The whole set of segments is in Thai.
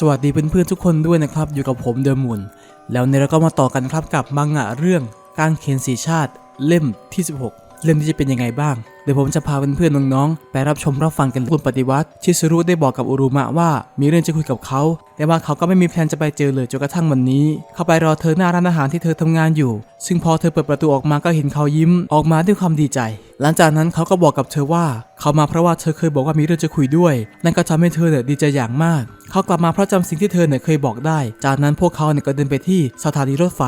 สวัสดีเพื่อนๆทุกคนด้วยนะครับอยู่กับผมเดอะมุนแล้วเนี่ยเราก็มาต่อกันครับกับมังงะเรื่องการเขนสีชาติเล่มที่ 16 เล่มนี้จะเป็นยังไงบ้าง เดี๋ยวผมจะพาเพื่อนๆน้องๆไปรับชมรับฟังกันคุณปฏิวัติชิซุรุได้บอกกับอุรุมะว่ามีเรื่องจะคุยกับเขา แต่ว่าเขาก็ไม่มีแพลนจะไปเจอเลยจนกระทั่งวันนี้ เขาไปรอเธอหน้าร้านอาหารที่เธอทำงานอยู่ ซึ่งพอเธอเปิดประตูออกมาก็เห็นเขายิ้มออกมาด้วยความดีใจ หลังจากนั้นเขาก็บอกกับเธอว่า เขามาเพราะว่าเธอเคยบอกว่ามีเรื่องจะคุยด้วย นั่นก็ทำให้เธอเนี่ยดีใจอย่างมากเขากลับมาเพราะจำสิ่งที่เธอเนี่ยเคยบอกได้ จากนั้นพวกเขาเนี่ยก็เดินไปที่สถานีรถไฟ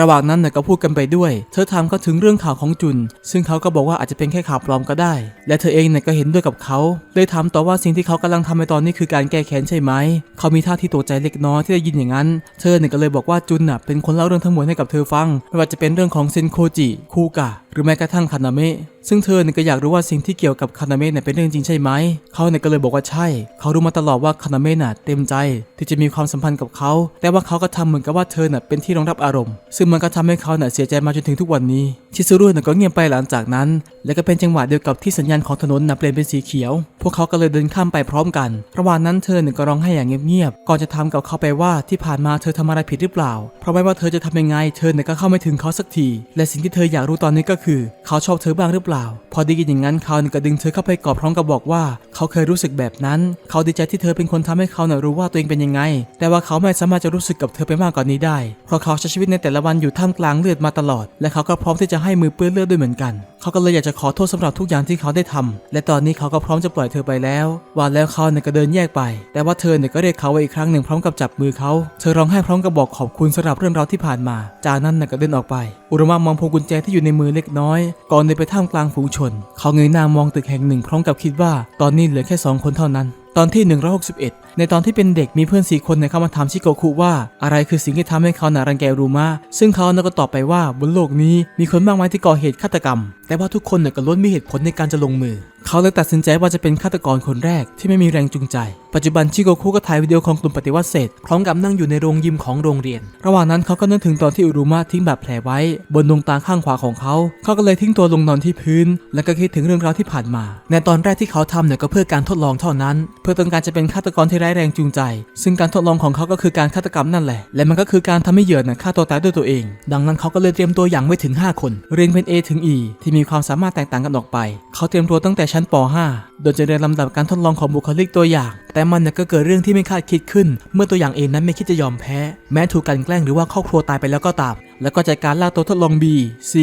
ระหว่างนั้นเนี่ยก็พูดกันไปด้วย เธอถามเขาถึงเรื่องข่าวของจุน ซึ่งเขาก็บอกว่าอาจจะเป็นแค่ข่าวปลอมก็ได้ และเธอเองเนี่ยก็เห็นด้วยกับเขาเลยถามต่อว่าสิ่งที่เขากำลังทำในตอนนี้คือการแก้แค้นใช่ไหม เขามีท่าที่ตกใจเล็กน้อยที่ได้ยินอย่างนั้น เธอเนี่ยก็เลยบอกว่าจุนน่ะเป็นคนเล่าเรื่องทั้งหมดให้กับเธอฟังไม่ว่าจะเป็นเรื่องของเซนโคจิ คูกะ หรือแม้กระทั่งคานาเมะซึ่งเธอเนี่ยก็อยากรู้ว่าสิ่งที่เกี่ยวกับคานาเมะเนี่ยเป็นเรื่องจริงใช่ไหม เขาเนี่ยก็เลยบอกว่าใช่ เขารู้มาตลอดว่าคานาเมะน่ะเต็มใจที่จะมีความสัมพันธ์กับเขา แต่ว่าเขาก็ทำเหมือนกับว่าเธอน่ะเป็นที่รองรับอารมณ์ ซึ่งมันก็ทำให้เขาน่ะเสียใจมาจนถึงทุกวันนี้ ชิซุรุน่ะก็เงียบไปหลังจากนั้น และก็เป็นจังหวะเดียวกับที่สัญญาณของถนนน่ะเปลี่ยนเป็นสีเขียว พวกเขาก็เลยเดินข้ามไปพร้อมกัน ระหว่างนั้นเธอเนี่ยก็ร้องไห้อย่างเงียบๆ ก่อนจะถามกับเขาไปว่าที่ผ่านมาเธอทำอะไรผิดหรือเปล่า เพราะไม่ว่าเธอจะทำยังไง เธอเนี่ยก็เข้าไม่ถึงเขาสักที และสิ่งที่เธออยากรู้ตอนนี้ก็คือ เขาชอบเธอบ้างหรือเปล่า พอได้ยินอย่างนั้นเขาเนี่ยก็ดึงเธอเข้าไปกอดพร้อมกับบอกว่า เขาเคยรู้สึกแบบนั้น เขาดีใจที่เธอเป็นคนทำให้เขาเนี่ยรู้ว่าตัวเองเป็นยังไง แต่ว่าเขาไม่สามารถจะรู้สึกกับเธอไปมากกว่านี้ได้ เพราะเขาใช้ชีวิตในแต่ละวันอยู่ท่ามกลางเลือดมาตลอด และเขาก็พร้อมที่จะให้มือเปื้อนเลือดด้วยเหมือนกัน เขาก็เลยอยากจะขอโทษสำหรับทุกอย่างที่เขาได้ทำและตอนนี้เขาก็พร้อมจะปล่อยเธอไปแล้วว่าแล้วเขาเนี่ยก็เดินแยกไป แต่ว่าเธอเนี่ยก็เรียกเขาไว้อีกครั้งหนึ่งพร้อมกับจับมือเขา เธอร้องไห้พร้อมกับบอกขอบคุณสำหรับเรื่องราวที่ผ่านมา จากนั้นน่ะก็เดินออกไป อุรมะมองพวงกุญแจที่อยู่ในมือเล็กน้อย ก่อนเดินไปท่ามกลางฝูงชน เขาเงยหน้ามองตึกแห่งหนึ่งพร้อมกับคิดว่าตอนนี้เหลือแค่สองคนเท่านั้น ตอนที่ 161 ในตอนที่เป็นเด็กมีเพื่อนสี่คนเนี่ยเข้ามาถามชิโกคุว่า อะไรคือสิ่งที่ทำให้เขาหนารังแกรูมาซึ่งเขาเนี่ยก็ตอบไปว่าบนโลกนี้มีคนมากมายที่ก่อเหตุฆาตกรรม แต่ว่าทุกคนเนี่ยก็ล้วนมีเหตุผลในการจะลงมือ เขาเลยตัดสินใจว่าจะเป็นฆาตกรคนแรกที่ไม่มีแรงจูงใจ ปัจจุบันชิโกคุก็ถ่ายวิดีโอของกลุ่มปฏิวัติเสร็จพร้อมกับนั่งอยู่ในโรงยิมของโรงเรียน ระหว่างนั้นเขาก็นึกถึงตอนที่อุรุมะทิ้งบาดแผลไว้ บนดวงตาข้างขวาของเขา เขาก็เลยทิ้งตัวลงนอนที่พื้น แล้วก็คิดถึงเรื่องราวที่ผ่านมา ในตอนแรกที่เขาทำเนี่ยก็เพื่อการทดลองเท่านั้น เพื่อต้องการจะเป็นฆาตกรที่ร้ายแรงจูงใจ ซึ่งการทดลองของเขาก็คือการฆาตกรรมนั่นแหละ และมันก็คือการทำให้เหยื่อนี่ยฆ่าตัวตายด้วยตัวเอง ดังนั้นเขาก็เลยเตรียมตัวอย่างไว้ถึง 5 คน เรียงเป็น A ถึง E ที่มีความสามารถแตกต่างกันออกไป เขาเตรียมตัวตั้งแต่ชั้นป .5 โดยจะเรียนลำดับการทดลองของบุคลิกตัวอย่าง แต่มันน่ยก็เกิดเรื่องที่ไม่คาดคิดขึ้น เมื่อตัวอย่าง A นั้นไม่คิดจะยอมแพ้ แม้ถูกกันแกล้งหรือว่าครอบครัวตายไปแล้วก็ตาม แล้วก็จัดการลากตัวทดลอง B C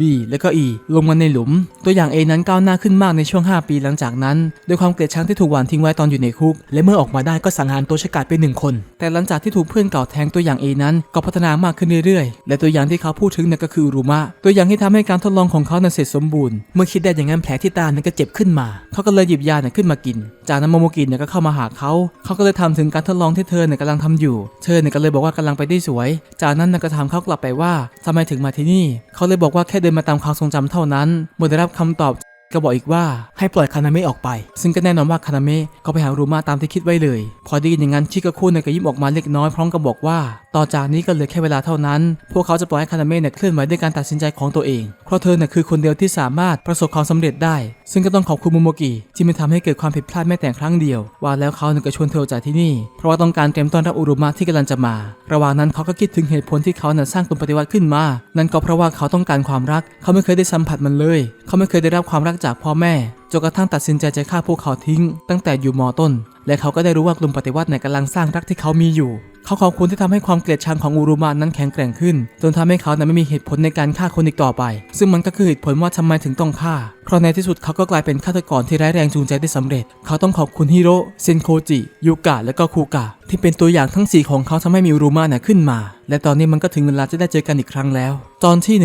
D และก็ E ลงมาในหลุม ตัวอย่าง A นั้นก้าวหน้าขึ้นมากในช่วง 5 ปีหลังจากนั้นด้วยความเกลียดชังที่ถูกหวานทิ้งไว้ตอนอยู่ในคุก และเมื่อออกมาได้ก็สังหารตัวฉกาจไปหนึ่งคน แต่หลังจากที่ถูกเพื่อนเก่าแทงตัวอย่าง A นั้นก็พัฒนามากขึ้นเรื่อยๆ และตัวอย่างที่เขาพูดถึงนี่ยก็คืออรุมะตัวอย่างที่ทำให้การทดลองของเขานั้นเสร็จสมบูรณ์เมื่อคิดได้อย่างนั้นแผลที่ตานี่ยก็เจ็บขึ้นมา เขาก็เลยหยิบยาเนี่ยขึ้นมากิน จากนั้นโมโมกิเนี่ยก็เข้ามาหาเขาเขาก็เลยถามถึงการทดลองที่เธอเนี่ยกำลังทำอยู่ เธอเนี่ยก็เลยบอกว่ากำลังไปได้สวย จากนั้นนก็ถามเขากลับไปว่าทำไมถึงมาที่นี่ เขาเลยบอกว่าแค่เดินมาตามความทรงจำเท่านั้นเมื่อได้รับคำตอบ ก็บอกอีกว่าให้ปล่อยคานาเมะออกไป ซึ่งก็แน่นอนว่าคานาเมะก็ไปหารูมาตามที่คิดไว้เลย พอได้ยินอย่างนั้นชิกาคุเนี่ยก็ยิ้มออกมาเล็กน้อยพร้อมกับบอกว่า ต่อจากนี้ก็เหลือแค่เวลาเท่านั้น พวกเขาจะปล่อยให้คานาเมะเนี่ยเคลื่อนไหวด้วยการตัดสินใจของตัวเอง เพราะเธอเนี่ยคือคนเดียวที่สามารถประสบความสำเร็จได้ ซึ่งก็ต้องขอบคุณโมโมกิที่ไม่ทำให้เกิดความผิดพลาดแม้แต่ครั้งเดียว ว่าแล้วเขาเนี่ยก็ชวนเธอออกจากที่นี่ เพราะว่าต้องการเตรียมต้อนรับอุรุมะที่กำลังจะมา ระหว่างนั้นเขาก็คิดถึงเหตุผลที่เขาเนี่ยสร้างกลุ่มปฏิวัติขึ้นมา นั่นก็เพราะว่าเขาต้องการความรัก เขาไม่เคยได้สัมผัสมันเลย เขาไม่เคยได้รับความรักจากพ่อแม่จนกระทั่งตัดสินใจจะฆ่าพวกเขาทิ้ง ตั้งแต่อยู่มอต้น และเขาก็ได้รู้ว่ากลุ่มปฏิวัติในกำลังสร้างรักที่เขามีอยู่ เขาขอบคุณที่ทำให้ความเกลียดชังของอูรุมานั้นแข็งแกร่งขึ้น จนทำให้เขานั้นไม่มีเหตุผลในการฆ่าคนอีกต่อไป ซึ่งมันก็คือเหตุผลว่าทำไมถึงต้องฆ่า เพราะในที่สุดเขาก็กลายเป็นฆาตกรที่ร้ายแรงจูงใจได้สำเร็จ เขาต้องขอบคุณฮิโร่เซนโคจิยูกะและก็คูกะที่เป็นตัวอย่างทั้ง 4 ของเขาทำให้มีอูรุมะเนี่ยขึ้นมา และตอนนี้มันก็ถึงเวลาจะได้เจอกันอีกครั้งแล้ว ตอนที่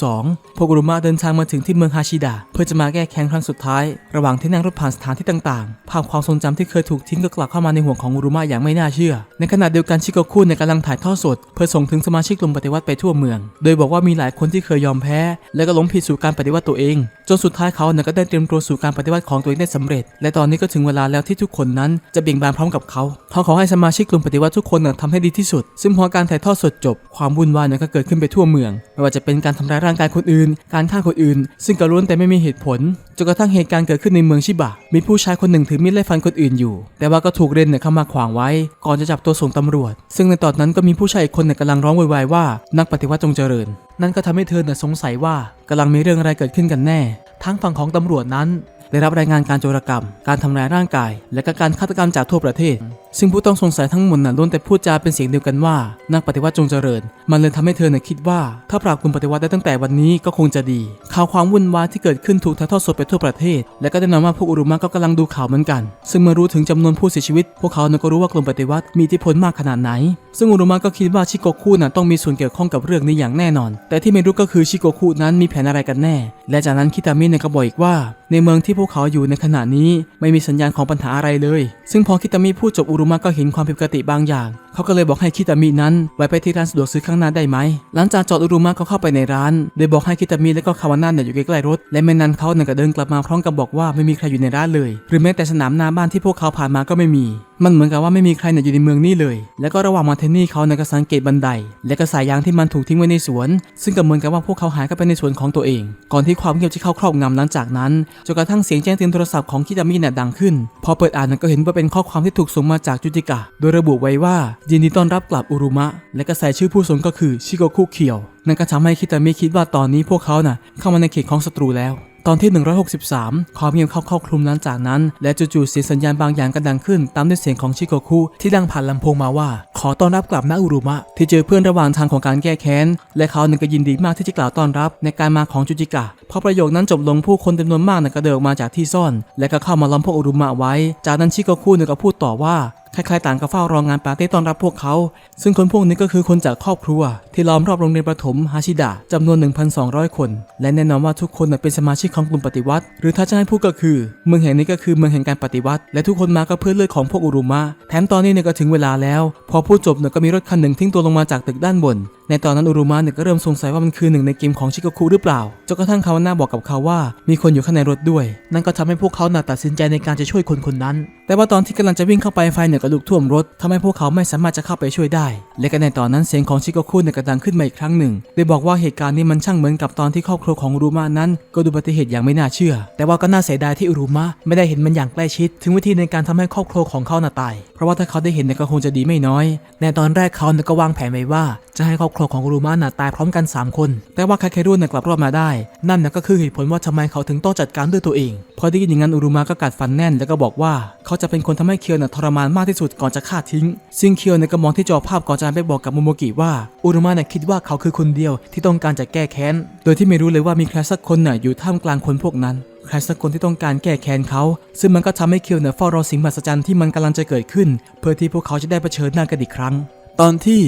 162 พวกอุรุมะเดินทางมาถึงที่เมืองฮาชิดะเพื่อจะมาแก้แค้นครั้งสุดท้าย ระหว่างที่นั่งรถผ่านสถานที่ต่างๆ ภาพความทรงจำที่เคยถูกทิ้งก็กลับเข้ามาในหัวของรุมะอย่างไม่น่าเชื่อ ในขณะเดียวกันชิโกคุเนี่ยกำลังถ่ายทอดสด เพื่อส่งถึงสมาชิกกลุ่มปฏิวัติไปทั่วเมือง โดยบอกว่ามีหลายคนที่เคยยอมแพ้ และก็หลงผิดสู่การปฏิวัติตัวเอง จนสุดท้ายเขาเนี่ยก็ได้เตรียมตัวสู่การปฏิวัติของตัวเองได้สำเร็จ และตอนนี้ก็ถึงเวลาแล้วที่ทุกคนนั้นจะเบี่ยงบานพร้อมกับเขาเขาขอให้สมาชิกกลุ่มปฏิวัติทุกคนน่ะทำให้ดีที่สุด ซึ่งพอการถ่ายทอดสดจบ ความวุ่นวายเนี่ยก็เกิดขึ้นไปทั่วเมือง ไม่ว่าจะเป็นการทำร้ายร่างกายคนอื่น การฆ่าคนอื่น ซึ่งก็ล้วนแต่ไม่มีเหตุผลจนกระทั่งเหตุการณ์เกิดขึ้นในเมืองชิบะ มีผู้ชายคนหนึ่งถือมีดไล่ฟันคนอื่นอยู่ แต่ว่าก็ถูกเรนเนี่ยเข้ามาขวางไว้ ก่อนจะจับตัวส่งตำรวจ ซึ่งในตอนนั้นก็มีผู้ชายคนเนี่ยกำลังร้องโวยวายว่า นักปฏิวัติจงเจริญ นั่นก็ทำให้เธอน่ะสงสัยว่ากำลังมีเรื่องอะไรเกิดขึ้นกันแน่ ทั้งฝั่งของตำรวจนั้น ได้รับรายงานการโจรกรรม การทำร้ายร่างกาย และก็การฆาตกรรมจากทั่วประเทศ ซึ่งผู้ต้องสงสัยทั้งหมดน่ะล้วนแต่พูดจาเป็นเสียงเดียวกันว่า นักปฏิวัติจงเจริญ มันเลยทำให้เธอน่ะคิดว่า ถ้าปราบกลุ่มปฏิวัติได้ตั้งแต่วันนี้ก็คงจะดี ข่าวความวุ่นวายที่เกิดขึ้นถูกถ่ายทอดสดไปทั่วประเทศ และก็แน่นอนว่าพวกอุรุมะก็กำลังดูข่าวเหมือนกัน ซึ่งเมื่อรู้ถึงจำนวนผู้เสียชีวิต พวกเขาน่ะก็รู้ว่ากลุ่มปฏิวัติมีอิทธิพลมากขนาดไหน ซึ่งอุรุมะก็คิดว่าชิโกคุน่ะต้องมีส่วนเกี่ยวข้องกับเรื่องนี้อย่างแน่นอน แต่ที่ไม่รู้ก็คือชิโกคุนั้นมีแผนอะไรกันแน่ และจากนั้นคิตามิเนี่ยก็บอกอีกว่า ในเมืองที่พวกเขาอยู่ในขณะนี้ไม่มีสัญญาณของปัญหาอะไรเลย ซึ่งพอคิตามิพูดจบอุรุมะก็เห็นความผิดปกติบางอย่างเขาก็เลยบอกให้คิตามินั้นไว้ไปที่ร้านสะดวกซื้อข้างหน้าได้ไหม หลังจากจอดอุรุมะก็เข้าไปในร้าน โดยบอกให้คิตามิและก็คาวาน่าเนี่ยอยู่ใกล้ๆรถ และไม่นานเขาเนี่ยก็เดินกลับมาพร้อมกับบอกว่าไม่มีใครอยู่ในร้านเลย หรือแม้แต่สนามหน้าบ้านที่พวกเขาผ่านมาก็ไม่มี มันเหมือนกับว่าไม่มีใครเนี่ยอยู่ในเมืองนี้เลย แล้วก็ระหว่างมาเทนนี่เขาเนี่ยก็สังเกตบันได และก็สายยางที่มันถูกทิ้งไว้ในสวน ซึ่งก็เหมือนกับว่าพวกเขาหายเข้าไปในสวนของตัวเอง ก่อนที่ความเงียบจะเข้าครอบงำหลังจากนั้นจนกระทั่งเสียงแจ้งเตือนโทรศัพท์ของคิตามิเนี่ยดังขึ้น พอเปิดอ่านก็เห็นว่าเป็นข้อความที่ถูกส่งมาจากจุจิกะ โดยระบุไว้ว่ายินดีต้อนรับกลับอุรุมะ และก็ใส่ชื่อผู้ส่งก็คือชิโกคุเคียว นั่นก็ทำให้คิตามิคิดว่าตอนนี้พวกเขาน่ะเข้ามาในเขตของศัตรูแล้ว ตอนที่ 163 ความเงียบเข้าครอบคลุมหลังจากนั้น และจู่ๆเสียงสัญญาณบางอย่างก็ดังขึ้น ตามด้วยเสียงของชิโกคุที่ดังผ่านลำโพงมาว่า ขอต้อนรับกลับนะอุรุมะ ที่เจอเพื่อนระหว่างทางของการแก้แค้น และเขาหนึ่งก็ยินดีมากที่จะกล่าวต้อนรับในการมาของจูจิกะพอประโยคนั้นจบลงผู้คนจำนวนมากน่ะก็เดินออกมาจากที่ซ่อน และก็เข้ามาล้อมพวกอุรุมะไว้ จากนั้นชิโกคุเนี่ยก็พูดต่อว่า ใครๆต่างก็เฝ้ารองงานปาร์ตี้ต้อนรับพวกเขา ซึ่งคนพวกนี้ก็คือคนจากครอบครัว ที่ล้อมรอบโรงเรียนประถมฮาชิดะจำนวน 1,200 คน และแน่นอนว่าทุกคนเป็นสมาชิกของกลุ่มปฏิวัติ หรือถ้าจะให้พูดก็คือ เมืองแห่งนี้ก็คือเมืองแห่งการปฏิวัติ และทุกคนมาก็เพื่อเลือดของพวกอุรุมะแถมตอนนี้เนี่ยก็ถึงเวลาแล้ว พอพูดจบเนี่ยก็มีรถคันหนึ่งทิ้งตัวลงมาจากตึกด้านบน ในตอนนั้นอุรุมะเนี่ยก็เริ่มสงสัยว่ามันคือหนึ่งในเกมของชิโกคุหรือเปล่าจนกระทั่งคาวาน่าบอกกับเขาว่า มีคนอยู่ข้างในรถด้วย นั่นก็ทำให้พวกเขาหน่ะตัดสินใจในการจะช่วยคนคนนั้น แต่ว่าตอนที่กำลังจะวิ่งเข้าไปไฟเนี่ยก็ลุกท่วมรถทำให้พวกเขาไม่สามารถจะเข้าไปช่วยได้ และก็ในตอนนั้นเสียงของชิโกคุเนี่ยก็ดังขึ้นมาอีกครั้งหนึ่งโดยบอกว่าเหตุการณ์นี้มันช่างเหมือนกับตอนที่ครอบครัวของอุรุมะนั้นก็ดูอุบัติเหตุอย่างไม่น่าเชื่อ แต่ว่าก็น่าเสียดายที่อุรุมะไม่ได้เห็นมันอย่างใกล้ชิด ถึงวิธีในการทำให้ครอบครัวของเขาน่ะตาย เพราะว่าถ้าเขาได้เห็นเนี่ยก็คงจะดีไม่น้อย ในตอนแรกเขาเนี่ยก็วางแผนไว้ว่าจะให้ครอบรัวของอุรุมะน่ะตายพร้อมกัน 3 คน แต่ว่าคาเครุเนี่ยกลับรอดมาได้ นั่นน่ะก็คือเหตุผลว่าทำไมเขาถึงต้องจัดการด้วยตัวเอง พอได้ยินอย่างนั้นอุรุมะก็กัดฟันแน่นแล้วก็บอกว่า เขาจะเป็นคนทำให้เคียวน่ะทรมานมากที่สุดก่อนจะฆ่าทิ้ง ซึ่งเคียวเนี่ยก็มองที่จอภาพก่อนจะไปบอกกับโมโมกิว่าอุรุมะเนี่ยคิดว่าเขาคือคนเดียวที่ต้องการจะแก้แค้น โดยที่ไม่รู้เลยว่ามีใครสักคนน่ะอยู่ท่ามกลางคนพวกนั้นใครสักคนที่ต้องการแก้แค้นเขา ซึ่งมันก็ทำให้เคียวเนี่ยเฝ้ารอสิ่งมหัศจรรย์ที่มันกำลังจะเกิดขึ้น เพื่อที่พวกเขาจะได้เผชิญหน้ากันอีกครั้ง ตอนที่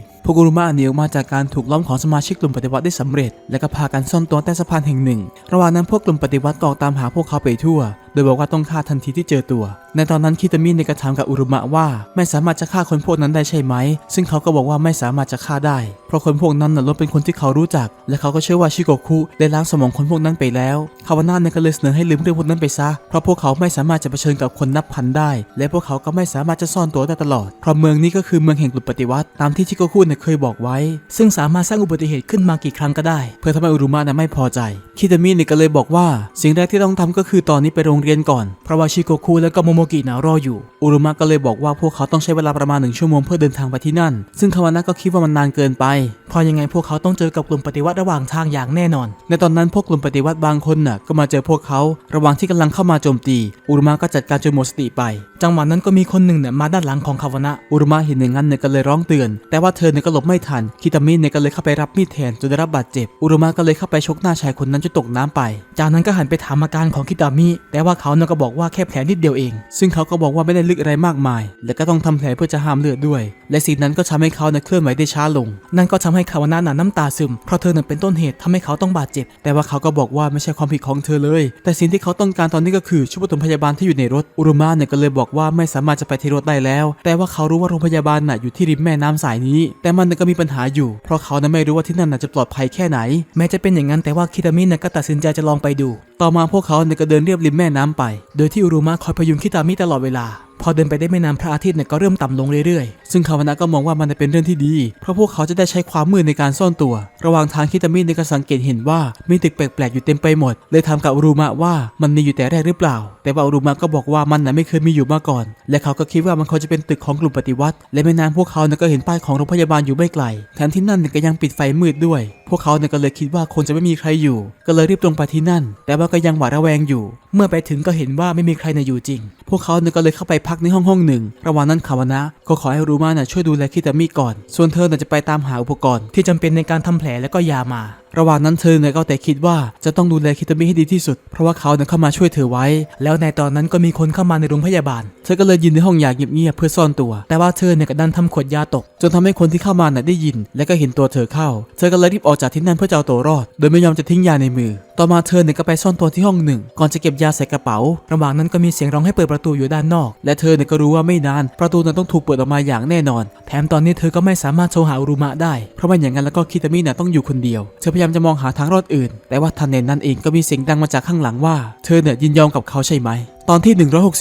164 พวกกุรุมะหนีออกมาจากการถูกล้อมของสมาชิกกลุ่มปฏิวัติได้สำเร็จ และก็พากันซ่อนตัวใต้สะพานแห่งหนึ่ง ระหว่างนั้นพวกกลุ่มปฏิวัติก็ออกตามหาพวกเขาไปทั่วโดยบอกว่าต้องฆ่าทันทีที่เจอตัว ในตอนนั้นคิตามิในกระถามกับอุรุมะว่า ไม่สามารถจะฆ่าคนพวกนั้นได้ใช่ไหม ซึ่งเขาก็บอกว่าไม่สามารถจะฆ่าได้ เพราะคนพวกนั้นน่ะล้วนเป็นคนที่เขารู้จัก และเขาก็เชื่อว่าชิโกคุได้ล้างสมองคนพวกนั้นไปแล้วคาวาน่าเนก็เลยเสนอให้ลืมเรื่องพวกนั้นไปซะ เพราะพวกเขาไม่สามารถจะเผชิญกับคนนับพันได้ และพวกเขาก็ไม่สามารถจะซ่อนตัวได้ตลอด เพราะเมืองนี้ก็คือเมืองแห่งกลุ่มปฏิวัติตามที่ชิโกคุเนี่ยเคยบอกไว้ ซึ่งสามารถสร้างอุบัติเหตุขึ้นมากี่ครั้งก็ได้ เพื่อทำให้อุรุมะเนี่ยไม่พอใจ คิตามิเนี่ยก็เลยบอกว่า สิ่งแรกที่ต้องทำก็คือตอนนี้ไปโรงเรียนก่อน เพราะว่าชิโกคุและก็โมโมกิน่ะรออยู่ อุรุมะก็เลยบอกว่าพวกเขาต้องใช้เวลาประมาณหนึ่งชั่วโมงเพื่อเดินทางไปที่นั่น ซึ่งคาวานะก็คิดว่ามันนานเกินไป เพราะยังไงพวกเขาต้องเจอกับกลุ่มปฏิวัติระหว่างทางอย่างแน่นอน ในตอนนั้นพวกกลุ่มปฏิวัติบางคนน่ะก็มาเจอพวกเขา ระหว่างที่กำลังเข้ามาโจมตี อุรุมะก็จัดการจนหมดสติไป จังหวะนั้นก็มีคนหนึ่งเนี่ยมาด้านหลังของคาวานะ อุรุมะเห็นอย่างนั้นเนี่ยก็เลยร้องเตือน แต่ว่าเธอเนี่ยก็หลบไม่ทัน คิตามิเนี่ยก็เลยเข้าไปรับมีดแทนจนได้รับบาดเจ็บ อุรุมะก็เลยเข้าไปชกหน้าชายคนนั้นจนตกน้ำไป จากนั้นก็หันไปถามอาการของคิตามิแต่ว่าว่าเขาเนี่ยก็บอกว่าแค่แผลนิดเดียวเอง ซึ่งเขาก็บอกว่าไม่ได้ลึกอะไรมากมาย และก็ต้องทำแผลเพื่อจะห้ามเลือดด้วย และสิ่งนั้นก็ทำให้เขาเนี่ยเคลื่อนไหวได้ช้าลง นั่นก็ทำให้คาวานะน่ะน้ำตาซึม เพราะเธอเนี่ยเป็นต้นเหตุทำให้เขาต้องบาดเจ็บ แต่ว่าเขาก็บอกว่าไม่ใช่ความผิดของเธอเลย แต่สิ่งที่เขาต้องการตอนนี้ก็คือช่วยปฐมพยาบาลที่อยู่ในรถ อุรุมะเนี่ยก็เลยบอกว่าไม่สามารถจะไปที่รถได้แล้ว แต่ว่าเขารู้ว่าโรงพยาบาลน่ะอยู่ที่ริมแม่น้ำสายนี้ แต่มันเนี่ยก็มีปัญหาอยู่ เพราะเขาน่ะไม่รู้ว่าที่นั่นน่ะจะปลอดภัยแค่ไหน แม้จะเป็นอย่างนั้นแต่ว่าคิตามิเนี่ยก็ตัดสินใจจะลองไปดู ต่อมาพวกเขาเนี่ยก็เดินเรียบริมแม่น้ำไป โดยที่อุรุมะคอยพยุงคิตามิตลอดเวลา พอเดินไปได้ไม่นานพระอาทิตย์เนี่ยก็เริ่มต่ำลงเรื่อยๆ ซึ่งคาวานะก็มองว่ามันเป็นเรื่องที่ดี เพราะพวกเขาจะได้ใช้ความมืดในการซ่อนตัว ระหว่างทางคิตามิเนี่ยก็สังเกตเห็นว่ามีตึกแปลกๆอยู่เต็มไปหมด เลยถามกับอุรุมะว่ามันมีอยู่แต่แรกหรือเปล่า แต่ว่าอุรุมะก็บอกว่ามันน่ะไม่เคยมีอยู่มาก่อน และเขาก็คิดว่ามันควรจะเป็นตึกของกลุ่มปฏิวัติ และไม่นานพวกเขาเนี่ยก็เห็นป้ายของโรงพยาบาลอยู่ไม่ไกลแถมที่นั่นเนี่ยก็ยังปิดไฟมืดด้วย พวกเขาเนี่ยก็เลยคิดว่าคงจะไม่มีใครอยู่ ก็เลยรีบตรงไปที่นั่น แต่ว่าก็ยังหวาดระแวงอยู่ เมื่อไปถึงก็เห็นว่าไม่มีใครน่ะอยู่จริง พวกเขาเนี่ยก็เลยเข้าไปพักในห้องห้องหนึ่ง ระหว่างนั้นคาวานะ ก็ขอให้รูมาน่ะช่วยดูแลคิตามิก่อน ส่วนเธอน่ะจะไปตามหาอุปกรณ์ที่จำเป็นในการทำแผลและก็ยามา ระหว่างนั้นเธอเนี่ยก็แต่คิดว่าจะต้องดูแลคิตามิให้ดีที่สุด เพราะว่าเขาเนี่ยเข้ามาช่วยเธอไว้ แล้วในตอนนั้นก็มีคนเข้ามาในโรงพยาบาล เธอก็เลยยืนในห้องยาเงียบๆเพื่อซ่อนตัว แต่ว่าเธอเนี่ยก็ดันทำขวดยาตก จนทำให้คนที่เข้ามาน่ะได้ยิน และก็เห็นตัวเธอเข้า เธอก็เลยรีบออกจากที่นั่นเพื่อจะเอาตัวรอด โดยไม่ยอมจะทิ้งยาในมือ ต่อมาเธอเนี่ยก็ไปซ่อนตัวที่ห้องหนึ่ง ก่อนจะเก็บยาใส่กระเป๋า ระหว่างนั้นก็มีเสียงร้องให้เปิดประตูอยู่ด้านนอก และเธอเนี่ยก็รู้ว่าไม่นานประตูนั้นต้องถูกเปิดออกมาอย่างแน่นอน แถมตอนนี้เธอก็ไม่สามารถโทรหาอุรุมะได้ เพราะไม่อย่างนั้นแล้วก็คิตามิน่ะต้องอยู่คนเดียว เธอพยยามจะมองหาทางรอดอื่น แต่ว่าทันใดนั้นเองก็มีเสียงดังมาจากข้างหลังว่า เธอเนี่ยยินยอมกับเขาใช่ไหม ตอนที่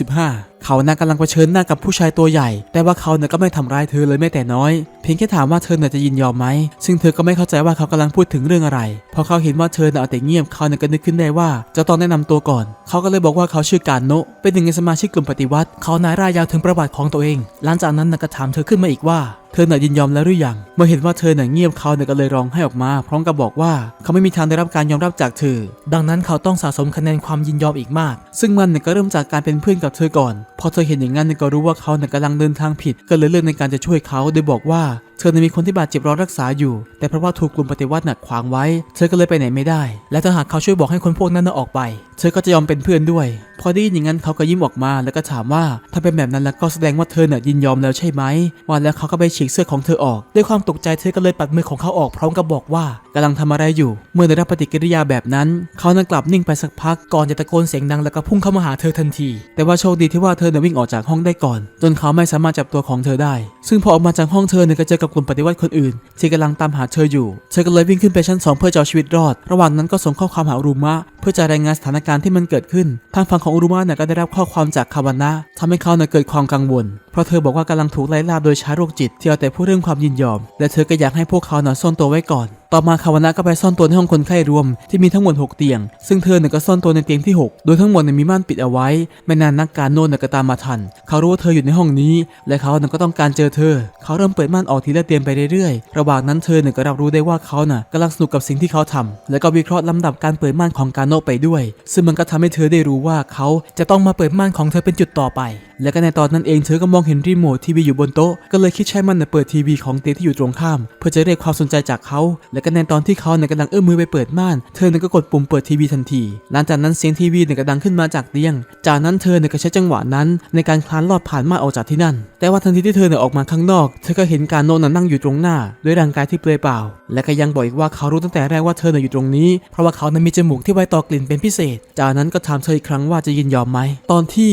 165 เขาน่ะกำลังเผชิญหน้ากับผู้ชายตัวใหญ่ แต่ว่าเขาเนี่ยก็ไม่ทำร้ายเธอเลยแม้แต่น้อย เพียงแค่ถามว่าเธอเนี่ยจะยินยอมไหม ซึ่งเธอก็ไม่เข้าใจว่าเขากำลังพูดถึงเรื่องอะไร พอเขาเห็นว่าเธอเนี่ยเอาแต่เงียบ เขาเนี่ยก็นึกขึ้นได้ว่า จะต้องแนะนำตัวก่อน เขาก็เลยบอกว่าเขาชื่อการโนะเป็นหนึ่งในสมาชิกกลุ่มปฏิวัติ เขานายร่ายยาวถึงประวัติของตัวเอง หลังจากนั้นนก็ถามเธอขึ้นมาอีกว่า เธอน่ะยินยอมแล้วหรือยัง เมื่อเห็นว่าเธอน่ะเงียบเขาเนี่ยก็เลยร้องไห้ออกมา พร้อมกับบอกว่าเขาไม่มีทางได้รับการยอมรับจากเธอ ดังนั้นเขาต้องสะสมคะแนนความยินยอมอีกมาก ซึ่งมันเนี่ยก็เริ่มจากการเป็นเพื่อนกับเธอก่อน พอเธอเห็นอย่างนั้นเนี่ยก็รู้ว่าเขาเนี่ยกำลังเดินทางผิด ก็เลยเลือกในการจะช่วยเขาโดยบอกว่า เธอเนี่ยมีคนที่บาดเจ็บรอรักษาอยู่ แต่เพราะว่าถูกกลุ่มปฏิวัติหนักขวางไว้ เธอก็เลยไปไหนไม่ได้ และถ้าหากเขาช่วยบอกให้คนพวกนั้นออกไป เธอก็จะยอมเป็นเพื่อนด้วย พอได้ยินอย่างนั้นเขาก็ยิ้มออกมาแล้วก็ถามว่าถ้าเป็นแบบนั้นแล้วก็แสดงว่าเธอเนี่ยยินยอมแล้วใช่ไหมว่าแล้วเขาก็ไปฉีกเสื้อของเธอออก ด้วยความตกใจเธอก็เลยปัดมือของเขาออกพร้อมกับบอกว่ากำลังทำอะไรอยู่ เมื่อได้รับปฏิกิริยาแบบนั้น เขานั้นกลับนิ่งไปสักพักก่อนจะตะโกนเสียงดังแล้วก็พุ่งเข้ามาหาเธอทันที แต่ว่าโชคดีที่ว่าเธอเนี่ยวิ่งออกจากห้องได้ก่อน จนเขาไม่สามารถจับตัวของเธอได้ ซึ่งพอออกมาจากห้องเธอเนี่ยก็เจอกับกลุ่มปฏิวัติคนอื่นที่กำลังตามหาเธออยู่ เธอก็เลยวิ่งขึ้นไปชั้นสองเพื่อจะเอาชีวิตรอด ระหว่างนั้นก็ส่งข้อความหาอุรุมะเพื่อจะรายงานสถานการณ์ที่มันเกิดขึ้น ทางฝั่งของอุรุมะเนี่ยก็ได้รับข้อความจากคาวานะทำให้เขาเนี่ยเกิดความกังวลเพราะเธอบอกว่ากำลังถูกไล่ล่าโดยชายโรคจิตที่เอาแต่พูดเรื่องความยินยอม และเธอก็อยากให้พวกเขานี่ยซ่อนตัวไว้ก่อน ต่อมาคาวานะก็ไปซ่อนตัวในห้องคนไข้รวมที่มีทั้งหมด 6 เตียง ซึ่งเธอเนี่ยก็ซ่อนตัวในเตียงที่ 6 โดยทั้งหมดเนี่ยมีม่านปิดเอาไว้ ไม่นานนักการโน่นก็ตามมาทัน เขารู้ว่าเธออยู่ในห้องนี้ และเขาเนี่ยก็ต้องการเจอเธอ เขาเริ่มเปิดม่านออกทีละเตียงไปเรื่อยๆ ระหว่างนั้นเธอเนี่ยก็รับรู้ได้ว่าเขาน่ะกำลังสนุกกับสิ่งที่เขาทำและก็วิเคราะห์ลำดับการเปิดม่านของการโนไปด้วย ซึ่งมันก็ทำให้เธอได้รู้ว่าเขาจะต้องมาเปิดม่านของเธอเป็นจุดต่อไป และก็ในตอนนั้นเองเธอก็มองเห็นรีโมททีวีอยู่บนโต๊ะ ก็เลยคิดใช้มันน่ะเปิดทีวีของเตียงที่อยู่ตรงข้าม เพื่อจะเรียกความสนใจจากเขา และก็ในตอนที่เขาเนี่ยกำลังเอื้อมมือไปเปิดม่าน เธอเนี่ยก็กดปุ่มเปิดทีวีทันที หลังจากนั้นเสียงทีวีเนี่ยก็ดังขึ้นมาจากเตียง จากนั้นเธอเนี่ยก็ใช้จังหวะนั้น ในการคลานลอดผ่านม่านออกจากที่นั่น แต่ว่าทันทีที่เธอเนี่ยออกมาข้างนอก เธอก็เห็นการโนนนะนั่งอยู่ตรงหน้า ด้วยร่างกายที่เปลือยเปล่า และก็ยังบอกอีกว่าเขารู้ตั้งแต่แรกว่าเธอเนี่ยอยู่ตรงนี้ เพราะว่าเขานั้นมีจมูกที่ไว้ต่อกลิ่นเป็นพิเศษ จากนั้นก็ถามเธออีกครั้งว่าจะยินยอมไหมตอนที่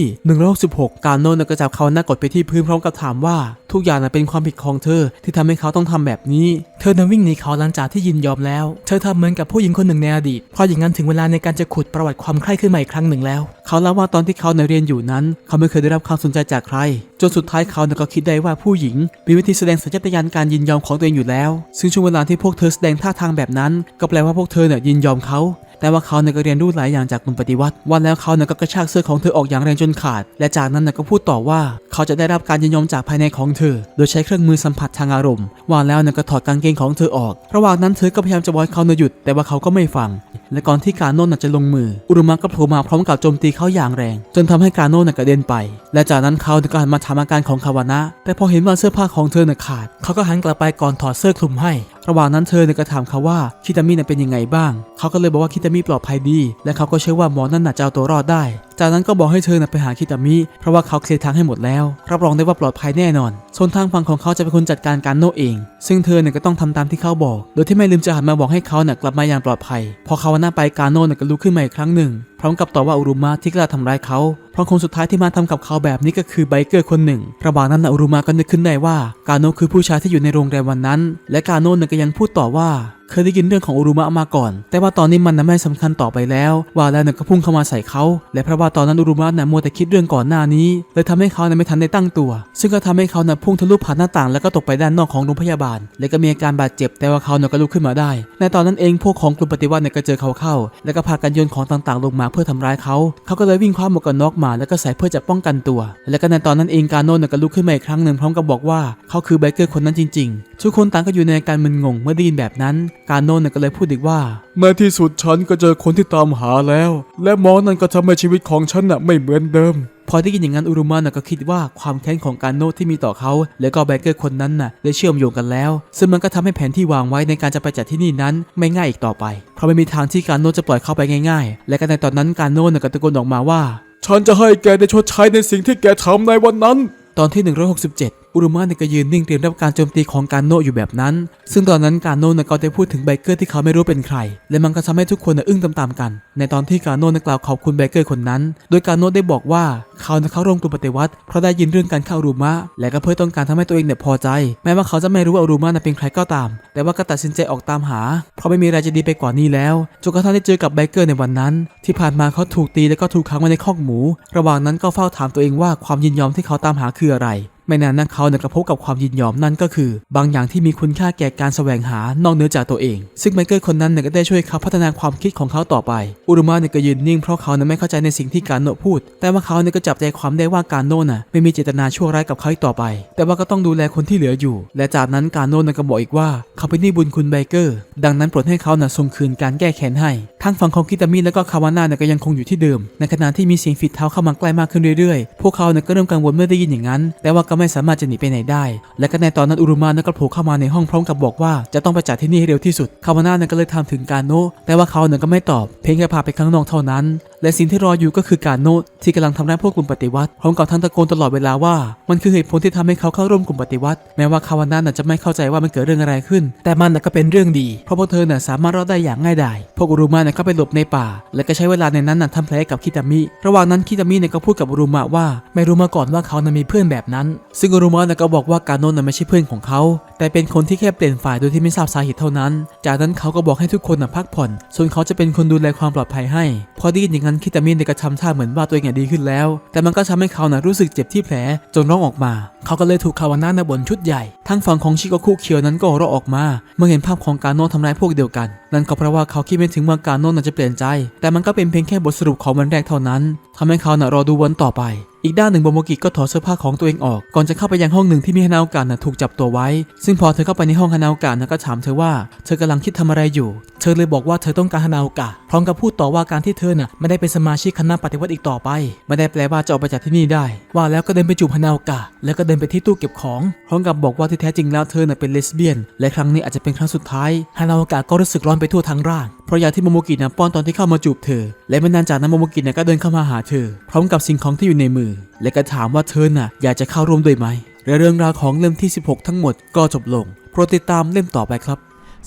116การโนนก็จับเขาหน้ากดไปที่พื้นพร้อมกับถามว่าทุกอย่างเป็นความผิดของเธอที่ทำให้เขาต้องทำแบบนี้ เธอนั้นวิ่งหนีเขาหลังจากที่ยินยอมแล้ว เธอทำเหมือนกับผู้หญิงคนหนึ่งในอดีต เพราะอย่างนั้นถึงเวลาในการจะขุดประวัติความใคร่ขึ้นมาอีกครั้งหนึ่งแล้ว เขาเล่าว่าตอนที่เขาในเรียนอยู่นั้น เขาไม่เคยได้รับความสนใจจากใคร จนสุดท้ายเขาเนี่ยก็คิดได้ว่าผู้หญิง มีวิธีแสดงสัญชาตญาณการยินยอมของตัวเองอยู่แล้ว ซึ่งช่วงเวลาที่พวกเธอแสดงท่าทางแบบนั้น ก็แปลว่าพวกเธอเนี่ยยินยอมเขา แต่ว่าเขาเนี่ยก็เรียนรู้หลายอย่างจากกลุ่มปฏิวัติ วันแล้วเขาเนี่ยก็กระชากเสื้อของเธอออกอย่างแรงจนขาด และจากนั้นเนี่ยก็พูดต่อว่าเขาจะได้รับการยินยอมจากภายในของเธอ โดยใช้เครื่องมือสัมผัสทางอารมณ์ว่าแล้วเนี่ยก็ถอดกางเกงของเธอออก ระหว่างนั้นเธอก็พยายามจะบอกให้เขาเนี่ยหยุด แต่ว่าเขาก็ไม่ฟัง และก่อนที่การโน่นน่ะจะลงมือ อุรุมะก็โผล่มาพร้อมกับโจมตีเขาอย่างแรง จนทำให้การโน่นน่ะกระเด็นไป และจากนั้นเขาเนก็หันมาถามอาการของคาวานะ แต่พอเห็นว่าเสื้อผ้าของเธอน่ะขาด เขาก็หันกลับไปก่อนถอดเสื้อคลุมให้ ระหว่างนั้นเธอเนี่ยก็ถามเขาว่าคิตามิน่ะเป็นยังไงบ้าง เขาก็เลยบอกว่าคิตามิปลอดภัยดี และเขาก็เชื่อว่าหมอนั่นน่ะจะเอาตัวรอดได้ จากนั้นก็บอกให้เธอน่ะไปหาคิตามิเพราะว่าเขาเคลียร์ทางให้หมดแล้ว รับรองได้ว่าปลอดภัยแน่นอน ส่วนทางฝั่งของเขาจะเป็นคนจัดการการโนเอง ซึ่งเธอเนี่ยก็ต้องทำตามที่เขาบอก โดยที่ไม่ลืมจะหันมาบอกให้เขาน่ะกลับมาอย่างปลอดภัย พอเขาหน้าไปการโน่เนี่ยก็ลุกขึ้นมาอีกครั้งหนึ่ง พร้อมกับต่อว่าอุรุมะที่กล้าทำร้ายเขา เพราะคนสุดท้ายที่มาทำกับเขาแบบนี้ก็คือไบเกอร์คนหนึ่ง ระหว่างนั้นอุรุมะก็นึกขึ้นได้ว่ากาโนะคือผู้ชายที่อยู่ในโรงแรมวันนั้น และกาโนะเนี่ยก็ยังพูดต่อว่า เคยได้ยินเรื่องของอุรุมะมาก่อน แต่ว่าตอนนี้มันน่ะไม่สำคัญต่อไปแล้วว่าแล้วเนี่ยก็พุ่งเข้ามาใส่เขา และเพราะว่าตอนนั้นอุรุมะน่ะมัวแต่คิดเรื่องก่อนหน้านี้เลยทำให้เขาน่ะไม่ทันได้ตั้งตัว ซึ่งก็ทำให้เขาน่ะพุ่งทะลุผ่านหน้าต่างแล้วก็ตกไปด้านนอกของโรงพยาบาล และก็มีอาการบาดเจ็บแต่ว่าเขาเนี่ยก็ลุกขึ้นมาได้ ในตอนนั้นเองพวกของกลุ่มปฏิวัติเนี่ยก็เจอเขาเข้า แล้วก็พากันโยนของต่างๆ ลงมาเพื่อทำร้ายเขา เขาก็เลยวิ่งคว้าหมวกกันน็อกมาแล้วก็ใส่เพื่อจะป้องกันตัว และก็ในตอนนั้นเองกาโน่เนี่ยก็ลุกขึ้นมาอีกครั้งหนึ่งพร้อมกับบอกว่าเขาคือไบเกอร์คนนั้นจริง ๆ ทุกคนต่างก็อยู่ในอาการมึนงงเมื่อได้ยินแบบนั้น การโน่เนี่ยก็เลยพูดอีกว่าในที่สุดฉันก็เจอคนที่ตามหาแล้ว และหมอนั่นก็ทำให้ชีวิตของฉันน่ะไม่เหมือนเดิม พอได้ยินอย่างนั้นอุรุมะน่ะก็คิดว่าความแค้นของการโน่ที่มีต่อเขา และก็ไบเกอร์คนนั้นน่ะได้เชื่อมโยงกันแล้ว ซึ่งมันก็ทำให้แผนที่วางไว้ในการจะไปจัดที่นี่นั้นไม่ง่ายอีกต่อไป เพราะไม่มีทางที่การโน่จะปล่อยเข้าไปง่าย ๆ และก็ในตอนนั้นการโน่น่ะก็ตะโกนออกมาว่า ฉันจะให้แกได้ชดใช้ในสิ่งที่แกทำในวันนั้น ตอนที่ 167อุรุมะเนี่ยก็ยืนนิ่งเตรียมรับการโจมตีของการโนะอยู่แบบนั้น ซึ่งตอนนั้นการโนะเนี่ยก็ได้พูดถึงไบเกอร์ที่เขาไม่รู้เป็นใคร และมันก็ทำให้ทุกคนอึ้งตามๆกัน ในตอนที่การโนะเนี่ยกล่าวขอบคุณไบเกอร์คนนั้น โดยการโนะได้บอกว่าเขาเนี่ยเข้าร่วมกลุ่มปฏิวัติเพราะได้ยินเรื่องการเข้าอุรุมะและก็เพื่อต้องการทำให้ตัวเองเนี่ยพอใจ แม้ว่าเขาจะไม่รู้ว่าอุรุมะน่ะเป็นใครก็ตาม แต่ว่าก็ตัดสินใจออกตามหา เพราะไม่มีอะไรจะดีไปกว่านี้แล้วจนกระทั่งได้เจอกับไบเกอร์ในวันนั้น ที่ผ่านมาเขาถูกตีและก็ถูกขังไว้ในคอกหมู ระหว่างนั้นก็เฝ้าถามตัวเองว่าความยินยอมที่เขาตามหาคืออะไร ไม่นานนักเขาเนี่ยกระพบกับความยินยอมนั่นก็คือ บางอย่างที่มีคุณค่าแก่การแสวงหานอกเหนือจากตัวเอง ซึ่งไมเคิลคนนั้นเนี่ยก็ได้ช่วยเขาพัฒนาความคิดของเขาต่อไป อุรุมาเนี่ยก็ยืนนิ่งเพราะเขาเนี่ยไม่เข้าใจในสิ่งที่การโนพูด แต่ว่าเขาเนี่ยก็จับใจความได้ว่าการโนน่ะไม่มีเจตนาชั่วร้ายกับเขาต่อไป แต่ว่าก็ต้องดูแลคนที่เหลืออยู่ และจากนั้นการโนะเนี่ยก็บอกอีกว่าเขาเป็นหนี้บุญคุณไบเกอร์ ดังนั้นโปรดให้เขาน่ะส่งคืนการแก้แค้นให้ ทั้งฝั่งของคิตามิและก็คาวาน่าเนี่ยก็ยังคงอยู่ที่เดิม ในขณะที่มีเสียงฝีเท้าเข้ามาใกล้มากขึ้นเรื่อยๆ พวกเขาเนี่ยก็เริ่มกังวลเมื่อได้ยินอย่างนั้น แต่ว่าก็ไม่สามารถจะหนีไปไหนได้ และก็ในตอนนั้นอุรุมาเนี่ยก็โผล่เข้ามาในห้องพร้อมกับบอกว่าจะต้องไปจัดที่นี่ให้เร็วที่สุด คาวาน่าเนี่ยก็เลยถามถึงการโนแต่ว่าเขาเนี่ยก็ไม่ตอบ เพียงแค่พาไปข้างนอกเท่านั้น และสิ่งที่รออยู่ก็คือการโนที่กำลังทำร้ายพวกกลุ่มปฏิวัติพร้อมกับทั้งตะโกนตลอดเวลาว่า มันคือเหตุผลที่ทำให้เขาเข้าร่วมกลุ่มปฏิวัติ แม้ว่าคาวาน่าน่ะจะไม่เข้าใจว่ามันเกิดเรื่องอะไรขึ้นแต่มันก็เป็นเรื่องดี เพราะพวกเธอน่ะสามารถรอดได้อย่างง่ายดาย พวกอุรุมาเนี่ยก็ไปหลบในป่า และก็ใช้เวลาในนั้นน่ะทำแผลกับคิตามิ ระหว่างนั้นคิตามิเนี่ยก็พูดกับอุรุมะว่า ไม่รู้มาก่อนว่าเขาน่ะมีเพื่อนแบบนั้น ซึ่งอุรุมะเนี่ยก็บอกว่าการโนน่ะไม่ใช่เพื่อนของเขา แต่เป็นคนที่แค่เปลี่ยนฝ่ายโดยที่ไม่ทราบสาเหตุเท่านั้น จากนั้นเขาก็บอกให้ทุกคนน่ะพักผ่อน ส่วนเขาจะเป็นคนดูแลความปลอดภัยให้ พอได้ยินอย่างนั้นคิตามิเนี่ยก็ทำท่าเหมือนว่าตัวเองดีขึ้นแล้ว แต่มันก็ทำให้เขาน่ะรู้สึกเจ็บที่แผลจนร้องออกมา เขาก็เลยถูกคาวาน่าน่ะบ่นชุดใหญ่ ทั้งฝั่งของชิโกคุเคียวนั้นก็หัวเราะออกมาเมื่อเห็นภาพของการโน่ทำร้ายพวกเดียวกัน นั่นก็เพราะว่าเขาคิดไม่ถึงว่าการโนะน่จะเปลี่ยนใจ แต่มันก็เป็นเพียงแค่บทสรุปของวันแรกเท่านั้นทำให้เขาน่ะรอดูวันต่อไปอีกด้านหนึ่งโมโมกิก็ถอดเสื้อผ้าของตัวเองออก ก่อนจะเข้าไปยังห้องหนึ่งที่มีฮานาโอกะน่ะถูกจับตัวไว้ ซึ่งพอเธอเข้าไปในห้องฮานาโอกะน่ะก็ถามเธอว่าเธอกำลังคิดทำอะไรอยู่ เธอเลยบอกว่าเธอต้องการฮานาโอกะพร้อมกับพูดต่อว่าการที่เธอน่ะไม่ได้เป็นสมาชิกคณะปฏิวัติอีกต่อไปไม่ได้แปลว่าจะออกไปจากที่นี่ได้ ว่าแล้วก็เดินไปจูบฮานาโอกะแล้วก็เดินไปที่ตู้เก็บของพร้อมกับบอกว่าที่แท้จริงแล้วเธอน่ะเป็นเลสเบี้ยน และครั้งนี้อาจจะเป็นครั้งสุดท้ายฮานาโอกะก็รู้สึกร้อนไปทั่วทั้งร่างเพราะยาที่โมโมกิน่ะป้อนตอนที่เข้ามาจูบเธอ และไม่นานจากนั้นโมโมกิน่ะก็เดินเข้ามาหาเธอ พร้อมกับสิ่งของที่อยู่ในมือและก็ถามว่าเธอน่ะอยากจะเข้าร่วมด้วยไหมและเรื่องราวของเล่มที่ 16 ทั้งหมดก็จบลงโปรดติดตามเล่มต่อไปครับ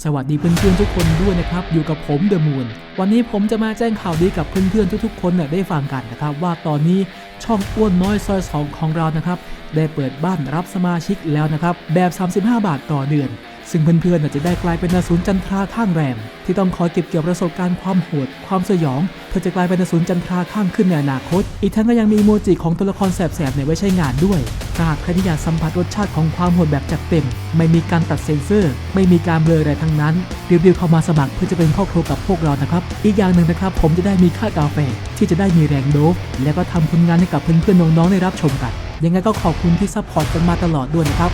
สวัสดีเพื่อนๆทุกคนด้วยนะครับอยู่กับผมเดอะมูนวันนี้ผมจะมาแจ้งข่าวดีกับเพื่อนๆทุกๆคนน่ะได้ฟังกันนะครับว่าตอนนี้ช่องอ้วนน้อยซอยสองของเรานะครับได้เปิดบ้านรับสมาชิกแล้วนะครับแบบ 35 บาทต่อเดือน ซึ่งเพื่อนๆจะได้กลายเป็นนสูนจันทราข้างแรมที่ต้องคอยเก็บเกี่ยวประสบการณ์ความโหด ความสยองเพื่อจะกลายเป็นนสูนจันทราข้างขึ้นในอนาคต อีกทั้งก็ยังมีอีโมจิของตัวละครแสบๆเนี่ยไว้ใช้งานด้วยหากใครที่อยากสัมผัสรสชาติของความโหดแบบจัดเต็ม ไม่มีการตัดเซ็นเซอร์ ไม่มีการเบลออะไรทั้งนั้นรีบๆเข้ามาสมัครเพื่อจะเป็นครอบครัวกับพวกเรานะครับ อีกอย่างหนึ่งนะครับ ผมจะได้มีค่ากาแฟที่จะได้มีแรงโดบและก็ทำผลงานให้กับเพื่อนๆน้องๆได้รับชมกัน ยังไงก็ขอบคุณที่ซัพพอร์ตกันมาตลอดด้วยนะครับ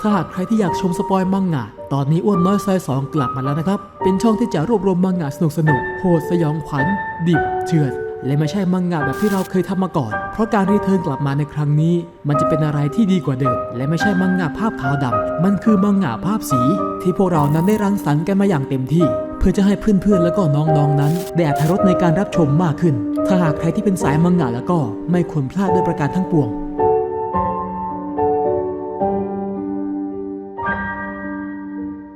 ถ้าหากใครที่อยากชมสปอยมังงะ ตอนนี้อ้วนน้อยซอยสองกลับมาแล้วนะครับ เป็นช่องที่จะรวบรวมมังงะสนุกสนุกโหดสยองขวัญ ดิบเถื่อน และไม่ใช่มังงะแบบที่เราเคยทำมาก่อน เพราะการรีเทิร์นกลับมาในครั้งนี้ มันจะเป็นอะไรที่ดีกว่าเดิม และไม่ใช่มังงะภาพขาวดำมันคือมังงะภาพสี ที่พวกเรานั้นได้รังสรรค์กันมาอย่างเต็มที่ เพื่อจะให้เพื่อนๆ แล้วก็น้องๆนั้นได้อรรถรสในการรับชมมากขึ้น ถ้าหากใครที่เป็นสายมังงะแล้วก็ไม่ควรพลาดด้วยประการทั้งปวง